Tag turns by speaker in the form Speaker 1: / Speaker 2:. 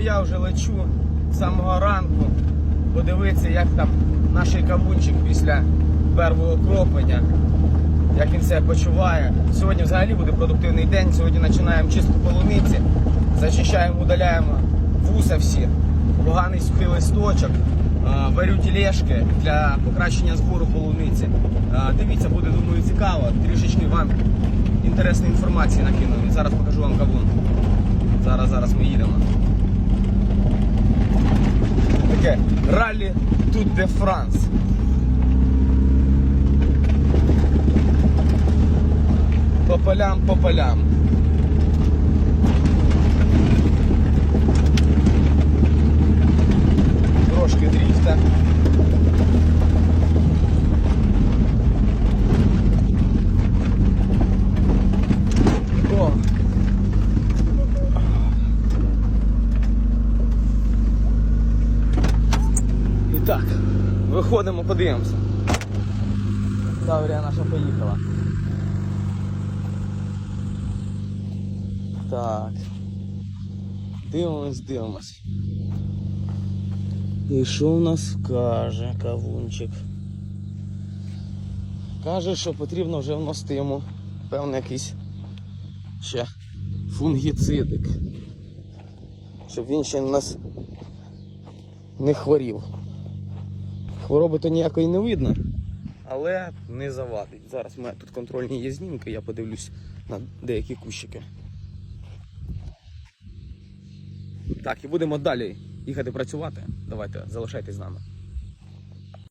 Speaker 1: я вже лечу з самого ранку. Подивитися, як там наш кавунчик після первого кропання, як він себе почуває. Сьогодні взагалі буде продуктивний день. Сьогодні починаємо чистку полуниці, зачищаємо, удаляємо вуса всі, поганий сухий листочок. Варю тілешки для покращення збору полуниці. Дивіться, буде думаю цікаво. Трішечки вам інтересної інформації накину. Зараз покажу вам кавун. Зараз, ми їдемо. Таке ралі Тут де Франс. По полям, по полям. Так, виходимо, подивимося. Таврія наша поїхала. Так. Дивимось, дивимось. І що в нас каже кавунчик? Каже, що потрібно вже вносити йому певний якийсь ще фунгіцидик. Щоб він ще нас не хворів. Хвороби то ніякої не видно, але не завадить. Зараз у мене тут контрольні є знімки, я подивлюсь на деякі кущики. Так, і будемо далі їхати працювати. Давайте, залишайтесь з нами.